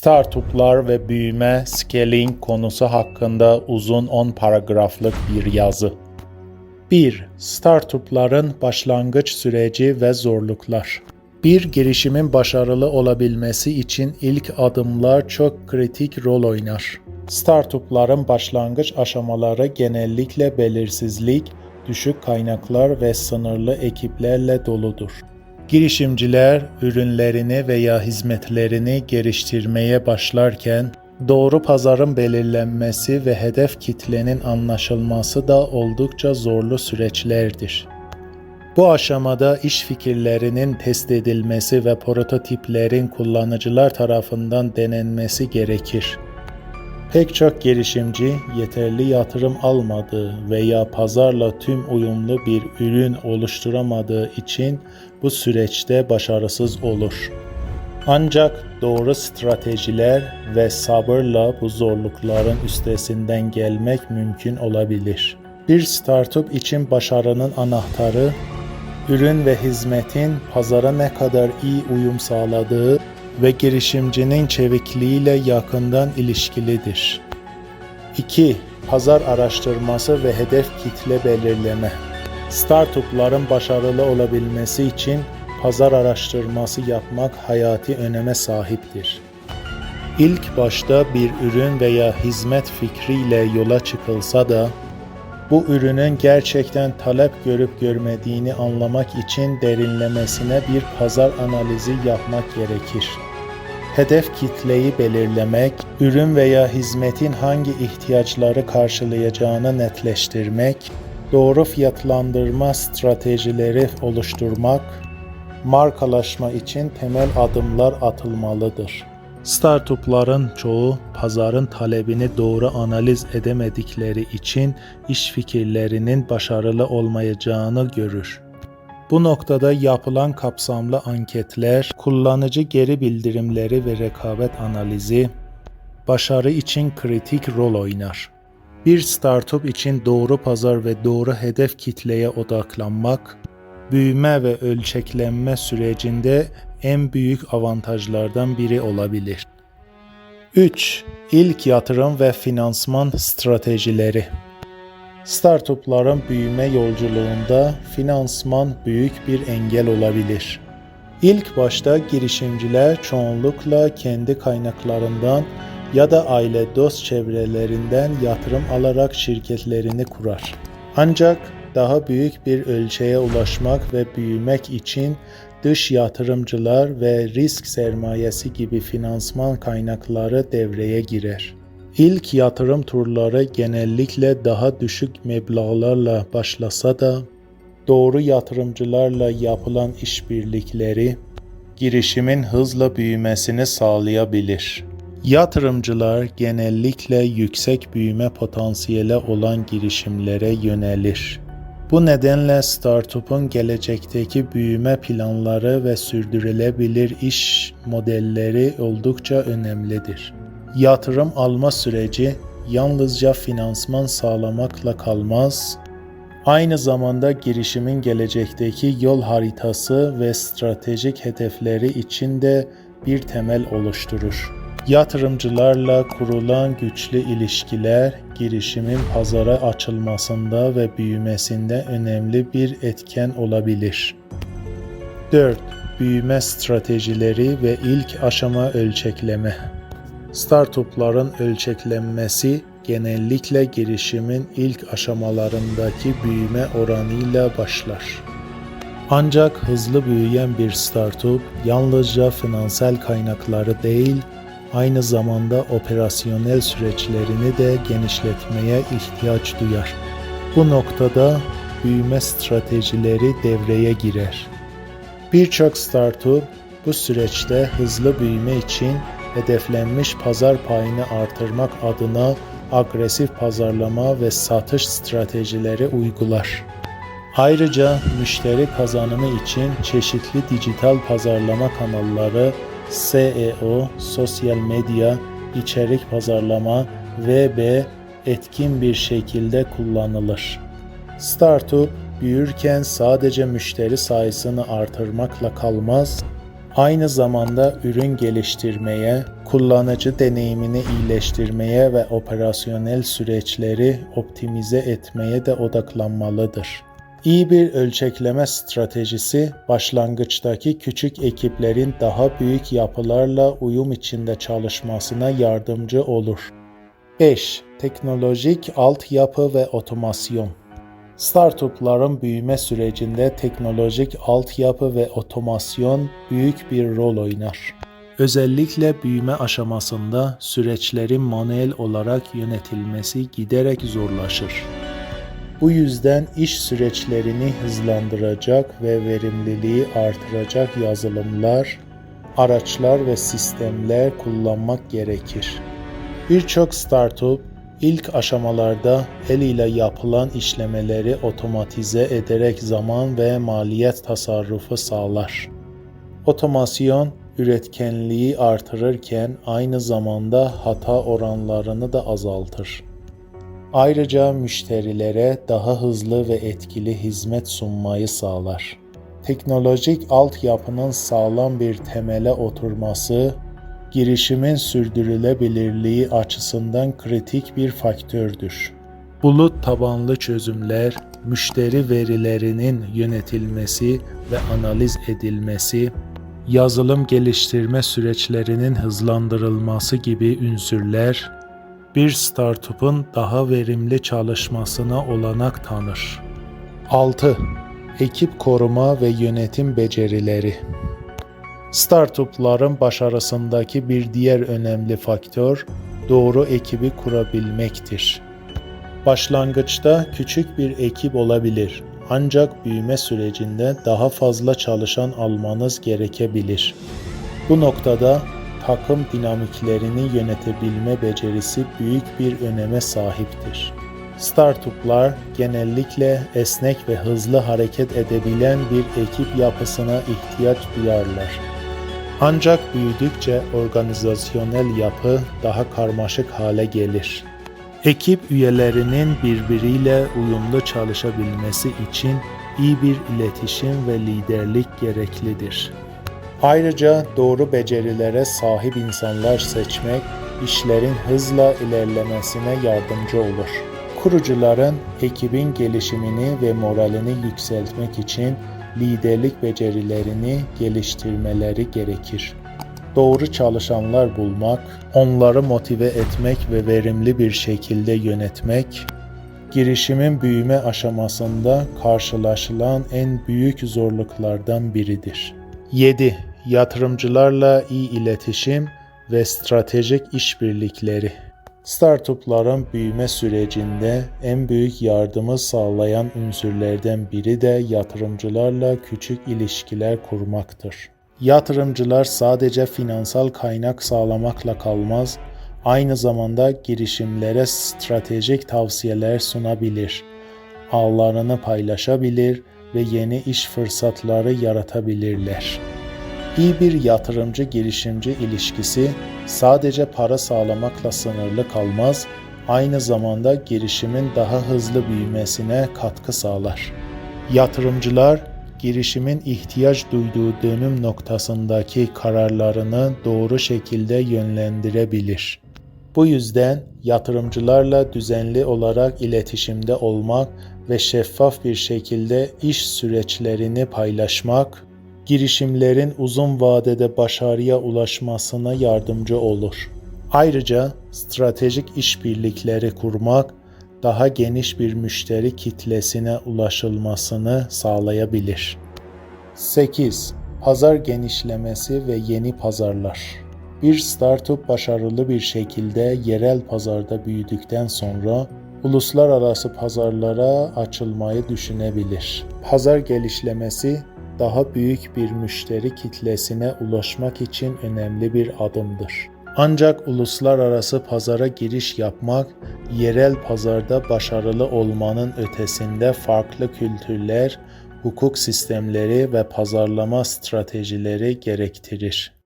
Startuplar ve büyüme, scaling konusu hakkında uzun 10 paragraflık bir yazı. 1. Startupların başlangıç süreci ve zorluklar. Bir girişimin başarılı olabilmesi için ilk adımlar çok kritik rol oynar. Startupların başlangıç aşamaları genellikle belirsizlik, düşük kaynaklar ve sınırlı ekiplerle doludur. Girişimciler ürünlerini veya hizmetlerini geliştirmeye başlarken doğru pazarın belirlenmesi ve hedef kitlenin anlaşılması da oldukça zorlu süreçlerdir. Bu aşamada iş fikirlerinin test edilmesi ve prototiplerin kullanıcılar tarafından denenmesi gerekir. Pek çok girişimci yeterli yatırım almadığı veya pazarla tüm uyumlu bir ürün oluşturamadığı için bu süreçte başarısız olur. Ancak doğru stratejiler ve sabırla bu zorlukların üstesinden gelmek mümkün olabilir. Bir startup için başarının anahtarı ürün ve hizmetin pazara ne kadar iyi uyum sağladığı ve girişimcinin çevikliğiyle yakından ilişkilidir. 2. Pazar araştırması ve hedef kitle belirleme. Startupların başarılı olabilmesi için pazar araştırması yapmak hayati öneme sahiptir. İlk başta bir ürün veya hizmet fikriyle yola çıkılsa da bu ürünün gerçekten talep görüp görmediğini anlamak için derinlemesine bir pazar analizi yapmak gerekir. Hedef kitleyi belirlemek, ürün veya hizmetin hangi ihtiyaçları karşılayacağını netleştirmek, doğru fiyatlandırma stratejileri oluşturmak, markalaşma için temel adımlar atılmalıdır. Startupların çoğu pazarın talebini doğru analiz edemedikleri için iş fikirlerinin başarılı olmayacağını görür. Bu noktada yapılan kapsamlı anketler, kullanıcı geri bildirimleri ve rekabet analizi başarı için kritik rol oynar. Bir startup için doğru pazar ve doğru hedef kitleye odaklanmak, büyüme ve ölçeklenme sürecinde en büyük avantajlardan biri olabilir. 3. İlk yatırım ve finansman stratejileri. Startupların büyüme yolculuğunda finansman büyük bir engel olabilir. İlk başta girişimciler çoğunlukla kendi kaynaklarından ya da aile dost çevrelerinden yatırım alarak şirketlerini kurar. Ancak daha büyük bir ölçeğe ulaşmak ve büyümek için dış yatırımcılar ve risk sermayesi gibi finansman kaynakları devreye girer. İlk yatırım turları genellikle daha düşük meblağlarla başlasa da doğru yatırımcılarla yapılan işbirlikleri girişimin hızla büyümesini sağlayabilir. Yatırımcılar genellikle yüksek büyüme potansiyeli olan girişimlere yönelir. Bu nedenle startup'un gelecekteki büyüme planları ve sürdürülebilir iş modelleri oldukça önemlidir. Yatırım alma süreci yalnızca finansman sağlamakla kalmaz, aynı zamanda girişimin gelecekteki yol haritası ve stratejik hedefleri için de bir temel oluşturur. Yatırımcılarla kurulan güçlü ilişkiler girişimin pazara açılmasında ve büyümesinde önemli bir etken olabilir. 4. Büyüme stratejileri ve ilk aşama ölçekleme. Startupların ölçeklenmesi genellikle girişimin ilk aşamalarındaki büyüme oranıyla başlar. Ancak hızlı büyüyen bir startup yalnızca finansal kaynakları değil, aynı zamanda operasyonel süreçlerini de genişletmeye ihtiyaç duyar. Bu noktada büyüme stratejileri devreye girer. Birçok startup bu süreçte hızlı büyüme için hedeflenmiş pazar payını artırmak adına agresif pazarlama ve satış stratejileri uygular. Ayrıca müşteri kazanımı için çeşitli dijital pazarlama kanalları SEO, sosyal medya, içerik pazarlama, VB etkin bir şekilde kullanılır. Startup büyürken sadece müşteri sayısını artırmakla kalmaz, Aynı zamanda ürün geliştirmeye, kullanıcı deneyimini iyileştirmeye ve operasyonel süreçleri optimize etmeye de odaklanmalıdır. İyi bir ölçekleme stratejisi başlangıçtaki küçük ekiplerin daha büyük yapılarla uyum içinde çalışmasına yardımcı olur. 5. Teknolojik altyapı ve otomasyon Startupların büyüme sürecinde teknolojik altyapı ve otomasyon büyük bir rol oynar. Özellikle büyüme aşamasında süreçlerin manuel olarak yönetilmesi giderek zorlaşır. Bu yüzden iş süreçlerini hızlandıracak ve verimliliği artıracak yazılımlar, araçlar ve sistemler kullanmak gerekir. Birçok startup ilk aşamalarda el ile yapılan işlemeleri otomatize ederek zaman ve maliyet tasarrufu sağlar. Otomasyon üretkenliği artırırken aynı zamanda hata oranlarını da azaltır. Ayrıca müşterilere daha hızlı ve etkili hizmet sunmayı sağlar. Teknolojik altyapının sağlam bir temele oturması, girişimin sürdürülebilirliği açısından kritik bir faktördür. Bulut tabanlı çözümler, müşteri verilerinin yönetilmesi ve analiz edilmesi, yazılım geliştirme süreçlerinin hızlandırılması gibi ünsürler bir startup'un daha verimli çalışmasına olanak tanır. 6. Ekip koruma ve yönetim becerileri Startupların başarısındaki bir diğer önemli faktör doğru ekibi kurabilmektir. Başlangıçta küçük bir ekip olabilir ancak büyüme sürecinde daha fazla çalışan almanız gerekebilir. Bu noktada takım dinamiklerini yönetebilme becerisi büyük bir öneme sahiptir. Startuplar genellikle esnek ve hızlı hareket edebilen bir ekip yapısına ihtiyaç duyarlar. Ancak büyüdükçe organizasyonel yapı daha karmaşık hale gelir. Ekip üyelerinin birbiriyle uyumlu çalışabilmesi için iyi bir iletişim ve liderlik gereklidir. Ayrıca doğru becerilere sahip insanlar seçmek işlerin hızla ilerlemesine yardımcı olur. Kurucuların ekibin gelişimini ve moralini yükseltmek için liderlik becerilerini geliştirmeleri gerekir. Doğru çalışanlar bulmak, onları motive etmek ve verimli bir şekilde yönetmek, girişimin büyüme aşamasında karşılaşılan en büyük zorluklardan biridir. 7. Yatırımcılarla iyi iletişim ve stratejik işbirlikleri Startupların büyüme sürecinde en büyük yardımı sağlayan unsurlardan biri de yatırımcılarla küçük ilişkiler kurmaktır. Yatırımcılar sadece finansal kaynak sağlamakla kalmaz, aynı zamanda girişimlere stratejik tavsiyeler sunabilir, ağlarını paylaşabilir ve yeni iş fırsatları yaratabilirler. İyi bir yatırımcı girişimci ilişkisi sadece para sağlamakla sınırlı kalmaz, aynı zamanda girişimin daha hızlı büyümesine katkı sağlar. Yatırımcılar girişimin ihtiyaç duyduğu dönüm noktasındaki kararlarını doğru şekilde yönlendirebilir. Bu yüzden yatırımcılarla düzenli olarak iletişimde olmak ve şeffaf bir şekilde iş süreçlerini paylaşmak girişimlerin uzun vadede başarıya ulaşmasına yardımcı olur. Ayrıca stratejik işbirlikleri kurmak daha geniş bir müşteri kitlesine ulaşılmasını sağlayabilir. 8. Pazar genişlemesi ve yeni pazarlar. Bir startup başarılı bir şekilde yerel pazarda büyüdükten sonra uluslararası pazarlara açılmayı düşünebilir. Pazar gelişlemesi daha büyük bir müşteri kitlesine ulaşmak için önemli bir adımdır. Ancak uluslararası pazara giriş yapmak, yerel pazarda başarılı olmanın ötesinde farklı kültürler, hukuk sistemleri ve pazarlama stratejileri gerektirir.